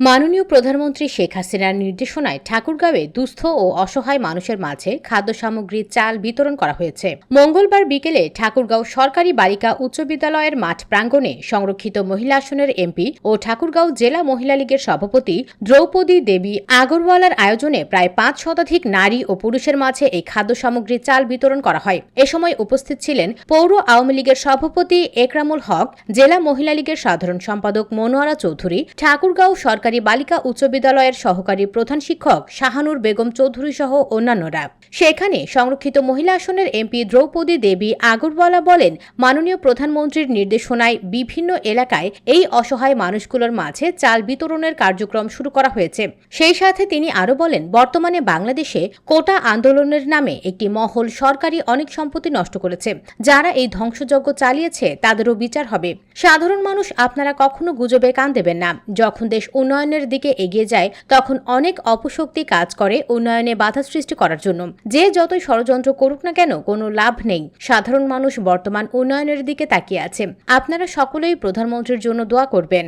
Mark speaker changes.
Speaker 1: মাননীয় প্রধানমন্ত্রী শেখ হাসিনার নির্দেশনায় ঠাকুরগাঁওয়ে দুস্থ ও অসহায় মানুষের মাঝে খাদ্য সামগ্রী চাল বিতরণ করা হয়েছে। মঙ্গলবার বিকেলে ঠাকুরগাঁও সরকারি বালিকা উচ্চ বিদ্যালয়ের মাঠ প্রাঙ্গণে সংরক্ষিত মহিলা আসনের এমপি ও ঠাকুরগাঁও জেলা মহিলা লীগের সভাপতি দ্রৌপদী দেবী আগরওয়ালার আয়োজনে প্রায় পাঁচ শতাধিক নারী ও পুরুষের মাঝে এই খাদ্য সামগ্রী চাল বিতরণ করা হয়। এ সময় উপস্থিত ছিলেন পৌর আওয়ামী লীগের সভাপতি একরামুল হক, জেলা মহিলা লীগের সাধারণ সম্পাদক মনোয়ারা চৌধুরী, ঠাকুরগাঁও সরকারি বালিকা উচ্চ বিদ্যালয়ের সহকারী প্রধান শিক্ষক শাহানুর বেগম চৌধুরী সহ অন্যান্যরা। সেখানে সংরক্ষিত মহিলা আসনের এমপি দ্রৌপদী দেবী আগরওয়ালা বলেন, মাননীয় প্রধানমন্ত্রীর নির্দেশনায় বিভিন্ন এলাকায় এই অসহায় মানুষগুলোর মাঝে চাল বিতরণের কার্যক্রম শুরু করা হয়েছে। সেই সাথে তিনি আরও বলেন, বর্তমানে বাংলাদেশে কোটা আন্দোলনের নামে একটি মহল সরকারি অনেক সম্পত্তি নষ্ট করেছে। যারা এই ধ্বংসযজ্ঞ চালিয়েছে, তাদেরও বিচার হবে। সাধারণ মানুষ আপনারা কখনো গুজবে কান দেবেন না। যখন দেশ উন্নয়নের দিকে এগিয়ে যায়, তখন অনেক অপশক্তি কাজ করে উন্নয়নে বাধা সৃষ্টি করার জন্য। যে যতই ষড়যন্ত্র করুক না কেন, কোনো লাভ নেই। সাধারণ মানুষ বর্তমান উন্নয়নের দিকে তাকিয়ে আছে। আপনারা সকলেই প্রধানমন্ত্রীর জন্য দোয়া করবেন।